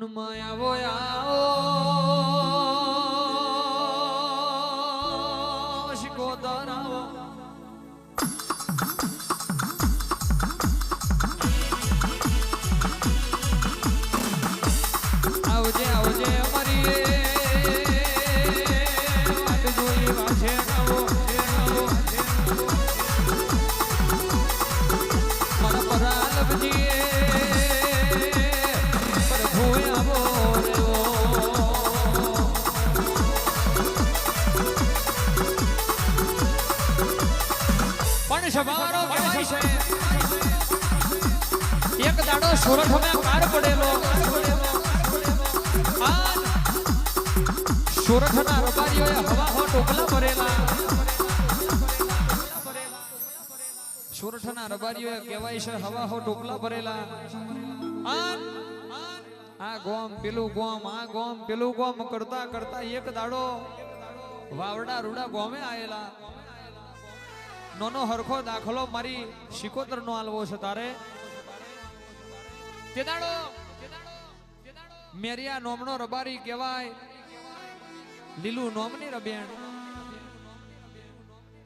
આવો આવો શિકોતર આવો આવજે આવજે અમારી સુરત અમે હવા હો ભરેલા સુરઠના રબારીઓએ કહેવાય છે હવા હો ભરેલા આ ગોમ પેલું ગોમ આ ગોમ પેલું ગોમ કરતા કરતા એક દાડો વાવડા રૂડા ગોમે આવેલા નોનો હરખો દાખલો મારી શિકોતર નો આલવો છે તારે તે દાડો મેરિયા નોમનો રબારી કહેવાય. લીલું નોમની રબેણ.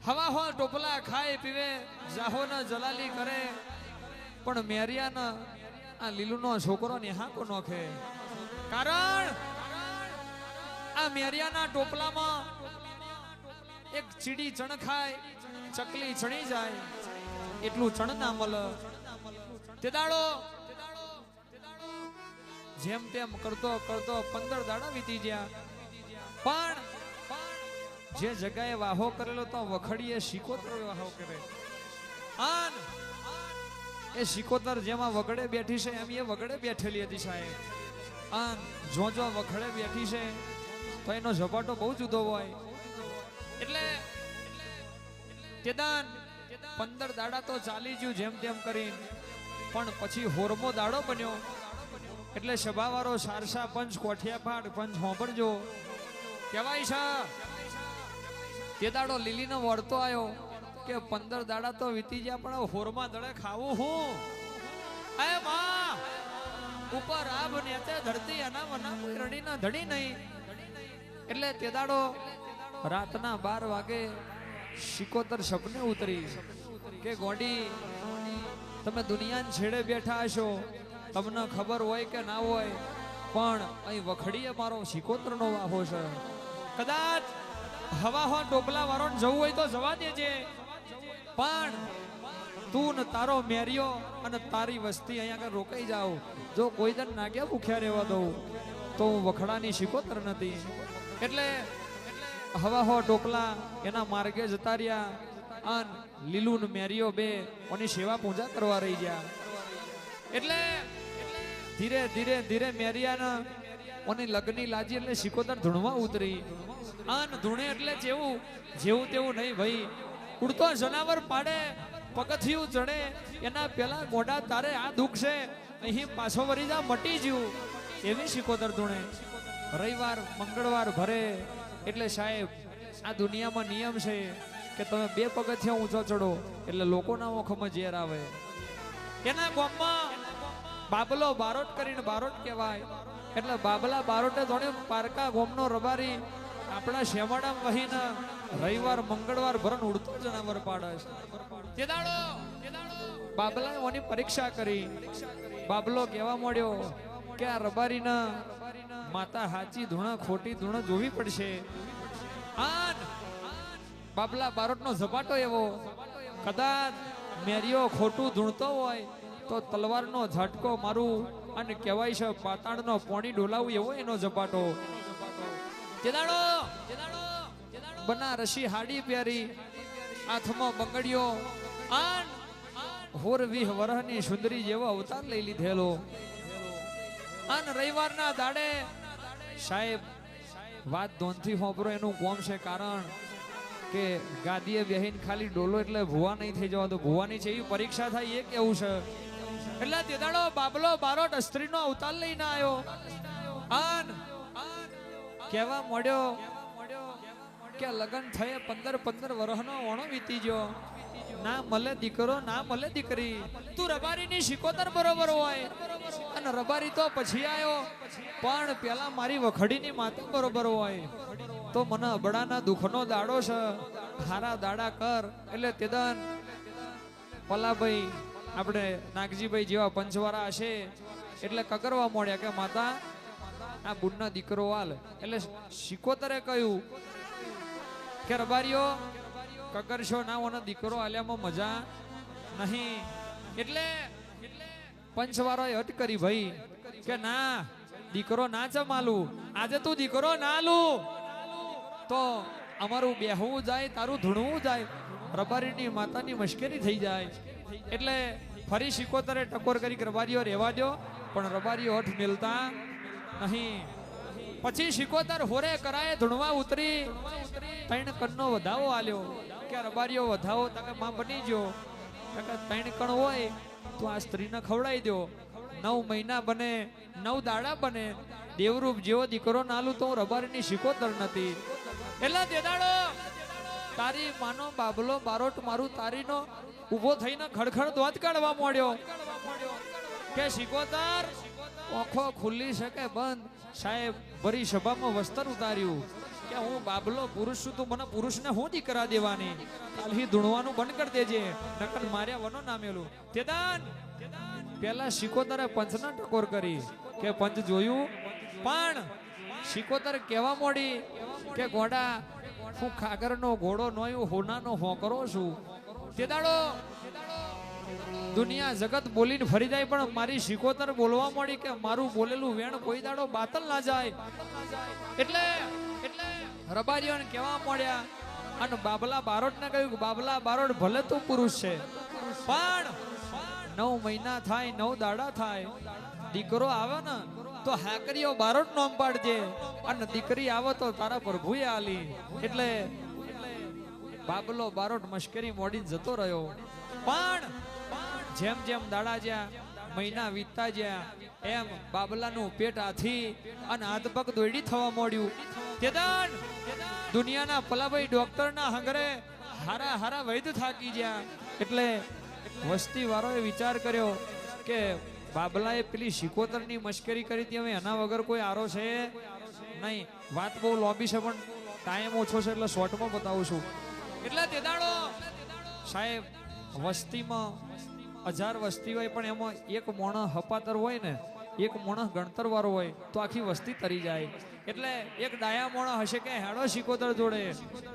હવા હો ટોપલા ખાય પીવે, જાહો ન જલાલી કરે. પણ મેરિયા આ લીલું નો છોકરો ને હાકો નોખે કારણ આ મેરિયાના ટોપલામાં એક ચીડી ચણ ખાય ચકલી ચણી જાય. એટલું ચણ ના મળ તે દાડો જેમ તેમ કરતો કરતો પંદર દાડા વીતી ગયા. પણ જે જગાએ વાહો કરેલો તો વખડીએ શિકોતર વાહો કરે. આન એ શિકોતર જેમાં વગડે બેઠી છે, એમ એ વગડે બેઠેલી હતી સાહેબ. આન જો જો વખડે બેઠી છે, તો એનો ઝપાટો બહુ જુદો હોય. એટલે કેદાન પંદર દાડા તો ચાલી ગયું જેમ તેમ કરીને. પણ પછી હોરમો દાડો બન્યો. એટલે સભાવાળો સારસા પંચ કોઠિયાફાડ પંચ, હોંભળજો. કહેવાય છે, તે દાડો લીલીનો વળતો આવ્યો કે પંદર દાડા તો વીતી ગયા, પણ હોરમાં દડે ખાવું હું? એ માં, ઉપર આભ નેતે ધરતી અનામ અનામ રડીના ધડી નહીં. એટલે તે દાડો રાતના બાર વાગે શિકોતર સપને ઉતરી કે ગોડી, તમે દુનિયાને છેડે બેઠા હશો. તમને ખબર હોય કે ના હોય, પણ અહીં વખડીએ મારો શિકોતરનો વાહો છે. કદાચ હવા હો ટોપલા વાળો જવું હોય તો જવા દેજે. પણ તું ને તારો મેરિયો અને તારી વસ્તી અહીંયા આગળ રોકાઈ જાવ. જો કોઈ દન નાગ્યા ભૂખ્યા રહેવા દઉં, તો હું વખડાની શિકોતર નથી. એટલે હવા હો ટોપલા એના માર્ગે જતા રહ્યા. અન લીલું ને મેરિયો બે ઓની સેવા પૂજા કરવા રહી ગયા. એટલે ધીરે ધીરે ધીરે મેરિયાના ઓની લગ્ની લાજી એટલે શિકોતર ધૂણવા ઉતરી. આન ધૂણે એટલે જેવું જેવું તેવું નહીં ભાઈ. ઉડતો જનાવર પાડે, પગથિયું ચડે, એના પેલા ગોડા તારે આ દુઃખ છે અહીં પાછો વરી જા, મટી જ્યું. એવી શિકોતર ધૂણે. રવિવાર, મંગળવાર ભરે, એટલે સાહેબ, આ દુનિયામાં નિયમ છે કે તમે બે પગથિયા ઊંચો ચડો, એટલે લોકોના ઓખમાં ઝેર આવે. એના ગામમાં બાબલો બારોટ કરીને બારોટ કહેવાય. એટલે બાબલા બારોટે જોડે પારકા ગોમનો રબારી આપણા શેવાડા વહીને રવિવાર, મંગળવાર ભરણ ઉડતો જનાવર પાડે છે. બાબલાએ ઓની પરીક્ષા કરી. બાબલો કહેવા મળ્યો કે આ રબારીના માતા હાચી ધૂણા, ખોટી ધૂણા જોવી પડશે. બાબલા બારોટનો ઝપાટો એવો. કદાચ મેરિયો ખોટું ધૂણતો હોય. તો તલવારનો ઝટકો મારું અને કહેવાય છે પાતાળનો પોણી ડોલાવું એવો એનો ઝપાટો. જેદાડો બનારસી હાડી પહેરી હાથમાં બંગડીઓ આન હોર વીહ વરહની સુંદરી જેવો અવતાર લઈ લીધેલો. આન રવિવારના દાડે સાહેબ વાત ધોનથી હોપરો એનું કોમ છે કારણ કે ગાદીએ બેહીને ખાલી ડોલો એટલે ભૂવા નહીં થઈ જવા તો ભૂવાની છે એવી પરીક્ષા થાય એ કેવું છે? એટલે તે દાડો બાબલો, બારોટ, સ્ત્રીનો અવતાર લઈને આવ્યો આન કહેવા મળ્યો કે લગન થયે પંદર પંદર વર્ષનો ઓણો વીતી ગયો. ના મળે દીકરો, ના મળે દીકરી. તું રબારીની શિકોતર બરોબર હોય. અને રબારી તો પછી આવ્યો પણ પેલા મારી વખડીની માતા બરોબર હોય. તો મને અબડાના દુઃખનો દાડો છે. હારા દાડા કર. એટલે તેદન, પલાભાઈ આપણે નાગજીભાઈ જેવા પંચવારા હશે એટલે કકરવા મળ્યા કે, માતા, આ બુનનો દીકરો હાલ. એટલે શિકોતરે કહ્યું કે, રબારીઓ કકરશો ના ઓનો દીકરો આલ્યામાં મજા નહીં. એટલે પંચવારો હટ કરી ભાઈ કે, ના, દીકરો ના ચમાલું આજે તું દીકરો ના લું તો અમારું બેહવું જાય, તારું ધૂણવું જાય, રબારીની માતાની મુશ્કેલી થઈ જાય. એટલે ફરી શિકોતરે ટકોર કરી રબારીઓ રહેવા દો પણ રબારીઓ હઠ મિલતા નહીં. પછી શિકોતર હોરે કરાય ધૂણવા ઉતરી, ત્રણ કણનો વધાવો આલ્યો. કે રબારીઓ વધાવો તકે માં બની ગયો. ત્રણ કણ હોય, તો આ સ્ત્રીને ખવડાવી દો નવ મહિના બને, નવ દાડા બને. દેવરૂપ જેવો દીકરો નાલું તો હું રબારીની શિકોતર નથી. એટલે દેદાડો તારી માનો બાબલો, બારોટ મારું તારીનો ઊભો થઈને ખડખડ દોત કાઢવા માંડ્યો કે શિકોતર આંખો ખુલ્લી શકે બંધ. સાહેબ ભરી સભામાં વસ્ત્ર ઉતાર્યું. કે હું બાબલો પુરુષ છું, તું મને પુરુષને હું દીકરા દેવાની? કાલથી ધૂણવાનું બંધ કરી દેજે, નકર માર્યા વનો નામેલું. તેદાન! પેલા શિકોતરે પંચના ટકોર કરી. કે પંચ જોયું? પણ શિકોતર કેવા મોડી કે ગોડા હું ખાગરનો ઘોડો નોયું, હોનાનો હોકરો છું. તે દાડો દુનિયા જગત બોલીને ફરી જાય, પણ મારી શિકોતર બોલવા મળી કે મારું બોલેલું વેણ કોઈ દાડો બાતલ ના જાય. એટલે એટલે રબારીઓને કેવા મળ્યા, અને બાબલા બારોટને કહ્યું કે બાબલા બારોટ ભલે તું પુરુષ છે, પણ નવ મહિના થાય, નવ દાડા થાય. દીકરો આવે ને, તો હાકરીઓ બારોટ નોમ પાડજે. અને દીકરી આવે તો તારા પ્રભુએ આલી. એટલે બાબલો બારોટ મશ્કરી મોડીને જતો રહ્યો. પણ જેમ જેમ દાડા જ્યાં, મહિના વીતતા જ્યાં, એમ બાબલાનું પેટ આથી અને હાથ પગ દોડી થવા મોડ્યું. કેદાન દુનિયાના પલાભાઈ ડોક્ટરના હંગરે હારા હારા વૈદ થાકી ગયા એટલે વસ્તી વાળોએ વિચાર કર્યો કે બાબલાએ પેલી શિકોતરની મશ્કરી કરી હતી. હવે એના વગર કોઈ આરો છે નહીં. વાત બહુ લોબી છે પણ ટાઈમ ઓછો છે એટલે શોર્ટમાં બતાવું છું. એટલે તે દાડો સાહેબ વસ્તીમાં હજાર વસ્તી હોય પણ એમાં એક મોણસ હપાતર હોય ને એક મોણસ ગણતર વાળો હોય તો આખી વસ્તી તરી જાય. એટલે એક ડાયા મોણ હશે કે હેડો શિકોતર જોડે.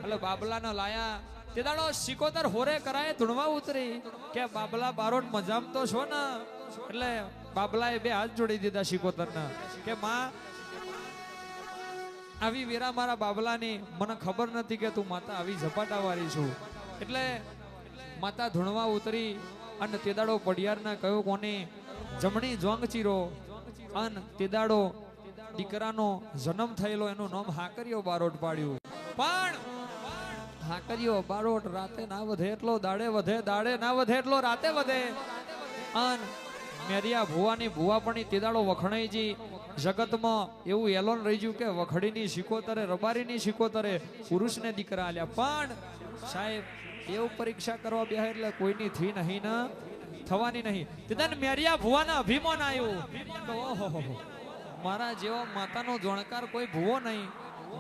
એટલે બાબલાને લાયા તે દાડો શિકોતર હોરે કરાય ધૂણવા ઉતરી. કે બાબલા બારોટ મજામ તો છો ને? એટલે બાબલાએ બે હાથ જોડી દીધા શિકોતરના કે માં, આવી વેરા મારા બાબલાની મને ખબર નથી કે તું માતા આવી ઝપાટાવાળી છું. એટલે માતા ધૂણવા ઉતરી અને તેદાડો પડિયારના કયો કોને, જમણી જોંગ ચીરો. અન તેદાડો દીકરાનો જન્મ થયેલો એનું નામ હાકરીઓ બારોટ પાડ્યું. પણ હાકરિયો બારોટ રાતે ના વધે એટલો દાડે વધે, દાડે ના વધે એટલો રાતે વધે. અન મેરિયા ભુવાની ભુવા પણ ઈ તેદાડો વખણાઈજી જગતમાં એવું એલોન રહી ગયું કે વખડીની શિકોતરે, રબારીની શિકોતરે પુરુષને દીકરા આલ્યા. પણ સાહેબ, એવું પરીક્ષા કરવા બે એટલે કોઈની થી નહીં ને? થવાની નહીં. તેદાન મેરિયા ભુવાના અભિમાન આવ્યું ઓહો મારા જેવો માતાનો જોણકાર કોઈ ભૂવો નહીં.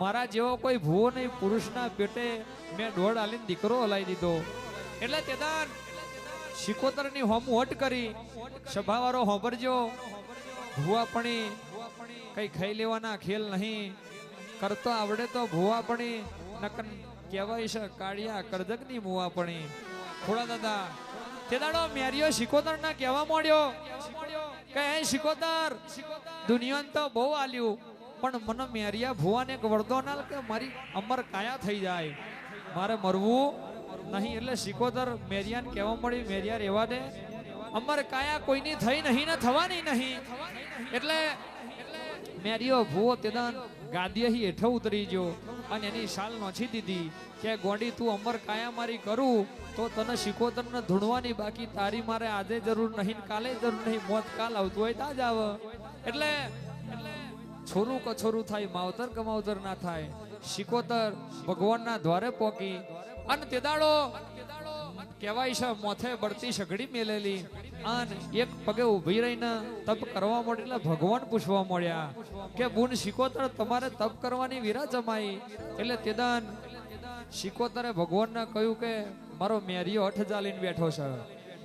મારા જેવો કોઈ ભૂવો નહીં, પુરુષના પેટે મેં દોડ આલીને દીકરો હલાવી દીધો. એટલે તેદાન શિકોતરની હોમ હોટ કરી, સભાવાળો હોંભરજો. ભુવાપણી કઈ ખાઈ લેવાના ખેલ નહીં. કરતો આવડે તો ભુવાપણી નકન કહેવાય છે કાળિયા કરજકની મુવાપણી થોડા દાદા, તે દાડો મેરિયો શિકોતર ના કહેવા માંડ્યો. કે શિકોતર દુનિયાને તો બહુ આલ્યું. પણ મને મેરિયા ભુવાને એક વરદો ના કે મારી અમર કાયા થઈ જાય. મારે મરવું નહીં એટલે શિકોતર મેરિયાને કહેવા મળી મેરિયા રહેવા દે. અમર કાયા કોઈની થઈ નહીં ને થવાની નહીં. એટલે મેરિયો ભૂવો તેદાન ગાદીએ હેઠો ઉતરી ગયો અને એની શાલ નોછી દીધી કે, ગોડી, તું અમર કાયા મારી કરું તો તને શિકોતરને ધૂણવાની બાકી તારી મારે આજે જરૂર નહીં કાલે જરૂર નહીં, મોત કાલ આવતું હોય તાજ આવ. એટલે છોરું કછોરું થાય, માવતર કમાવતર ના થાય. શિકોતર ભગવાનના દ્વારે પોકી. અને તેદાડો કહેવાય છે, મોથે બળતી સઘડી મેલેલી. અને એક પગે ઊભી રહીને તપ કરવા માટે એટલે ભગવાન પૂછવા મળ્યા કે, બુન શિકોતર તમારે તપ કરવાની વિરા જમાઈ. એટલે તેદાન શિકોતરે ભગવાનને કહ્યું કે, મારો મેરિયો અઠ ચાલીને બેઠો છે.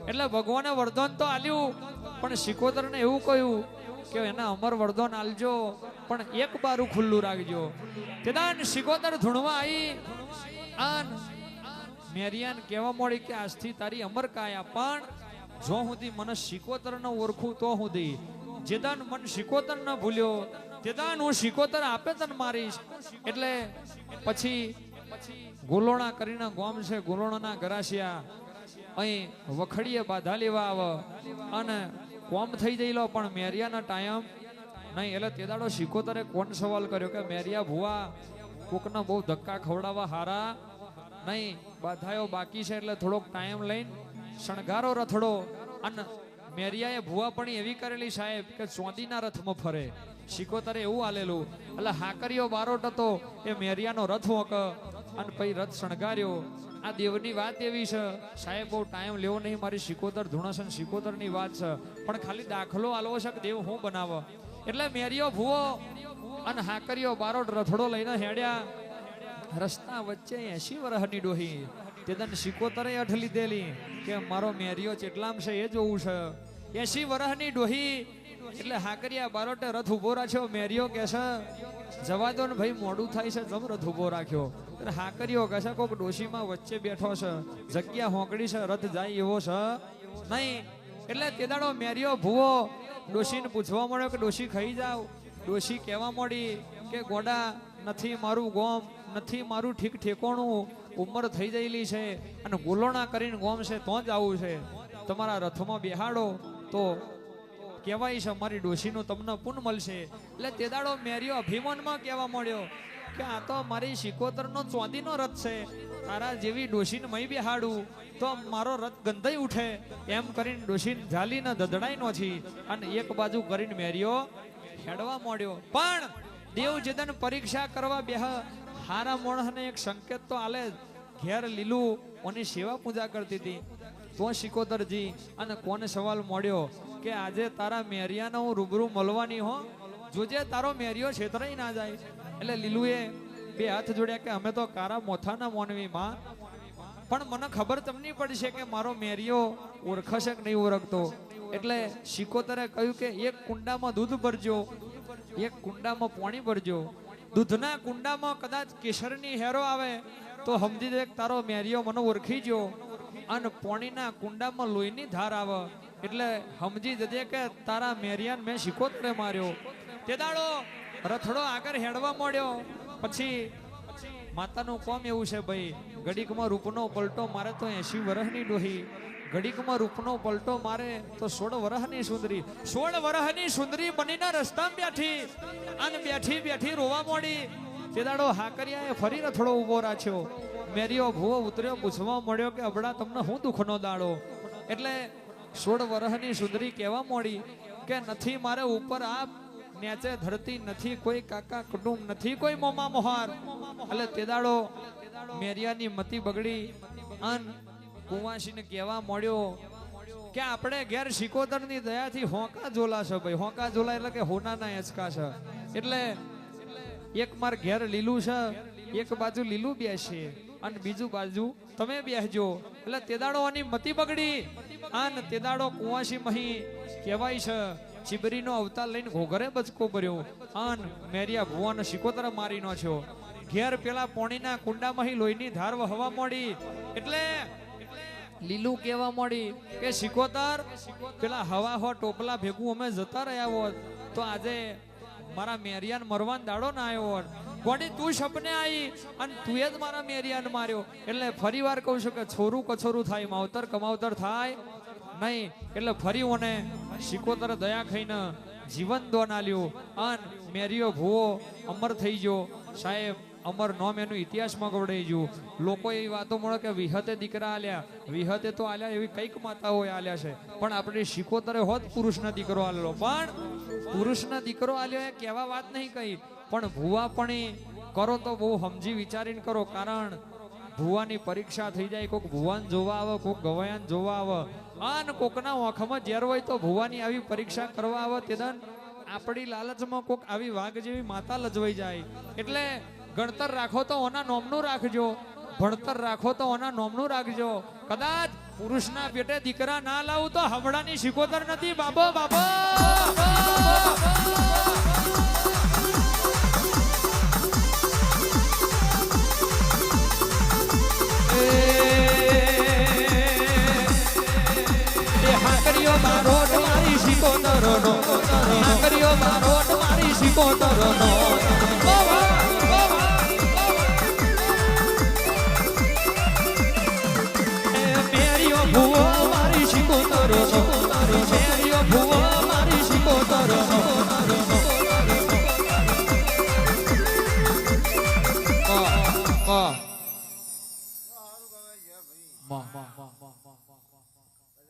એટલે ભગવાને વરદાન તો આલ્યું પણ શિકોતરને એવું કહ્યું કે, એના અમર વરદાન આલજો પણ એક બારું ખુલ્લું રાખજો. તેદાન શિકોતર ધૂણવા આવી આન મેરિયાન કહેવા મળી કે આજથી તારી અમર કાયા, પણ જો સુધી મને શિકોતર ન ઓળખું તો સુધી જેદાન મન શિકોતર ન ભૂલ્યો, તેદાન હું શિકોતર આપે તને મારીશ. એટલે પછી ગોલોણા કરીને ગોમ છે, ગોલોણાના ગરાસિયા, અહીં વખડીએ બાધા લેવા આવ. અને કોમ થઈ જઈલો, પણ મેરિયાના ટાઈમ નહીં, એટલે તે દાડો શીખોતરે કોણ સવાલ કર્યો કે મેરિયા ભુવા, કોકના બહુ ધક્કા ખવડાવવા હારા? નહીં, બાધાયો બાકી છે એટલે થોડોક ટાઈમ લઈને શણગારો રથડો. અને મેરિયાએ ભુવા પણ એવી કરેલી સાહેબ કે ચોંદીના રથમાં ફરે. શીખોતરે એવું આલેલું એટલે હાકરીઓ બારોટ હતો, એ મેરિયાનો રથ વોક. અને પછી રથ શણગાર્યો. આ દેવની વાત એવી છે, સાહેબ, બહુ ટાઈમ લેવો નહીં, મારી શીખોતર ધુણસન શીખોતરની વાત છે. પણ ખાલી દાખલો આલવો છે કે દેવ હું બનાવ એટલે મેરિયો ભૂવો અને હાકરીઓ બારોટ રથડો લઈને હેડ્યા. રસ્તા વચ્ચે એસી વરહની ડોહી. તેદન શિકોતરે અઠ લીધેલી કે મારો મેરિયો ચેટલામ છે એ જોવું છે. એસી વરહની ડોહી. એટલે હાકરિયા બારોટે રથ ઊભો રાખ્યો. મેરિયો કે છે, જવા દો ને ભાઈ, મોડું થાય છે. જમ રથ ઊભો રાખ્યો. એટલે હાકરિયો કહે છે, કોક ડોશીમાં વચ્ચે બેઠો છે. જગ્યા હોંકડી છે. રથ જાય એવો છે. નહીં. એટલે તે દાડો મેરિયો ભૂવો ડોશીને પૂછવા મળ્યો કે, ડોશી, ખાઈ જાવ ડોશી કહેવા મળી કે, ગોડા, નથી મારું ગોમ, નથી મારું ઠીક ઠેકોણું, ઉંમર થઈ ગયેલી છે અને ગોલોણા કરીને ગોમ છે, તો જ આવું છે. તમારા રથમાં બેહાડો. તો કહેવાય છે, અમારી ડોશીનું તમને પુન મળશે. એટલે તે દાડો મેર્યો અભિમાનમાં કહેવા મળ્યો કે આ તો મારી શિકોતરનો ચોંદીનો રથ છે. તારા જેવી ડોશીને મય બેહાડું. તો મારો રથ ગંધાઈ ઉઠે. એમ કરીને ડોશીને ઝાલીને ધધડાઈ નો છી અને એક બાજુ કરીને મેર્યો, હેડવા મોડ્યો. પણ દેવ જેદન પરીક્ષા કરવા બેહ, હારા મોણસને એક સંકેત તો આલે ઘેર લીલું ઓની સેવા પૂજા કરતી હતી. તો શિકોતરજી અને કોને સવાલ મળ્યો કે આજે તારા મેરિયાને હું રૂબરૂ મળવાની હો? જોજે તારો મેરિયો છેતરાઈ ના જાય, એટલે લીલુએ બે હાથ જોડ્યા કે અમે તો કારા મોથાના મોનવીમાં. પણ મને ખબર તમને પડશે કે મારો મેરિયો ઓળખશે કે નહીં ઓળખતો. એટલે શિકોતરે કહ્યું કે એક કુંડામાં દૂધ ભરજો, એક કુંડામાં પાણી ભરજો. દૂધના કુંડામાં કદાચ કેસરની હેરો આવે, તો સમજી દે તારો મેરિયો મને ઓળખી ગયો. અને પાણીના કુંડામાં લોહીની ધાર આવે. એટલે સમજી જજે કે તારા મેરિયાને મેં શિકોતરે માર્યો. તે દાડો રથડો આગળ હેડવા મળ્યો. પછી માતાનું કોમ એવું છે ભાઈ, ઘડીકમાં રૂપનો પલટો મારે તો એસી વરહની ડોહી. ઘડીકમાં રૂપનો પલટો મારે તો સોળ વરહની સુંદરી. સોળ વરહની સુંદરી બનીને રસ્તામાં બેઠી. અને બેઠી બેઠી રોવા મોડી તે દાડો હાકરિયાએ ફરી રથડો ઊભો રાખ્યો. મેરિયો ભૂવો ઉતર્યો, પૂછવા મળ્યો કે, અબડા, તમને હું દુઃખનો દાડો? એટલે સોળ વરહની સુંદરી કહેવા મોડી કે, નથી, મારે ઉપર આપ નેચે ધરતી નથી, કોઈ કાકા કુટુંબ નથી, કોઈ મોમા મોહાર. એટલે તેદાડો મેરિયાની મતી બગડી. અન કુંવાસીને કહેવા મળ્યો કે આપણે ઘેર શિકોતરની દયાથી હોંકા ઝોલા છે ભાઈ. હોંકા ઝોલા એટલે કે હોનાના હેંચકા છે. એટલે એક માર ઘેર લીલું છે, એક બાજુ લીલું બેસે અને બીજું બાજુ તમે બેસજો એટલે તેદાડો આની મતી બગડી. અને તેદાડો કુંવાસી મહી કહેવાય છે ચીબરીનો અવતાર લઈને ઘોઘરે બચકો ભર્યો. અન મેરિયા ભુવાને શિકોતર મારી નો છો ઘેર પેલા પોણીના કુંડામાં લોહીની ધાર વહવા મળી. એટલે લીલું કહેવા મળી કે, શિકોતર, પેલા હવા હો, ટોપલા ભેગું અમે જતા રહ્યા હોત. તો આજે મારા મેરિયાન મરવાન દાડો ના આવ્યો હોત. ગોડી, તું સપને આવી અને તું જ મારા મેરિયાન માર્યો. એટલે ફરી વાર કહું છું કે, છોરું કછોરું થાય, માવતર કમાવતર થાય. નહીં, એટલે ફરી ઓને શિકોતર દયા ખાઈને જીવન દોન લ્યો અન મેરિયો ભૂવો અમર થઈ ગયો. સાહેબ, અમર નોમ એનું ઇતિહાસમાં ગવડાઈ ગયું. લોકો એવી વાતો મળે કે વિહતે દીકરા આલ્યા. વિહતે તો આલ્યા એવી કંઈક માતાઓએ આલ્યા છે. પણ આપણે શિકોતરે હોત પુરુષનો દીકરો આલેલો. પણ પુરુષના દીકરો આલ્યો એ કહેવા વાત નહીં કહી પણ ભૂવા પણ કરો તો બહુ સમજી વિચારીને કરો. કારણ ભુવાની પરીક્ષા થઈ જાય, કોક ભુવાન જોવા આવે, કોક ગવાયાન જોવા આવે. અન કોકના ઓખમાં ઝેર હોય તો ભુવાની આવી પરીક્ષા કરવા આવે તેદન આપણી લાલચમાં કોક આવી વાઘ જેવી માતા લજવાઈ જાય. એટલે ગણતર રાખો તો ઓના નોમનું રાખજો. ભણતર રાખો તો ઓના નોમનું રાખજો. કદાચ પુરુષના પેટે દીકરા ના લાવું તો હમણાંની શીખોતર નથી. બાબો બાબો. હાકરીઓ મારો મારી શિકોતરો નો આંગળીઓ મારો મારી શિકોતરો નો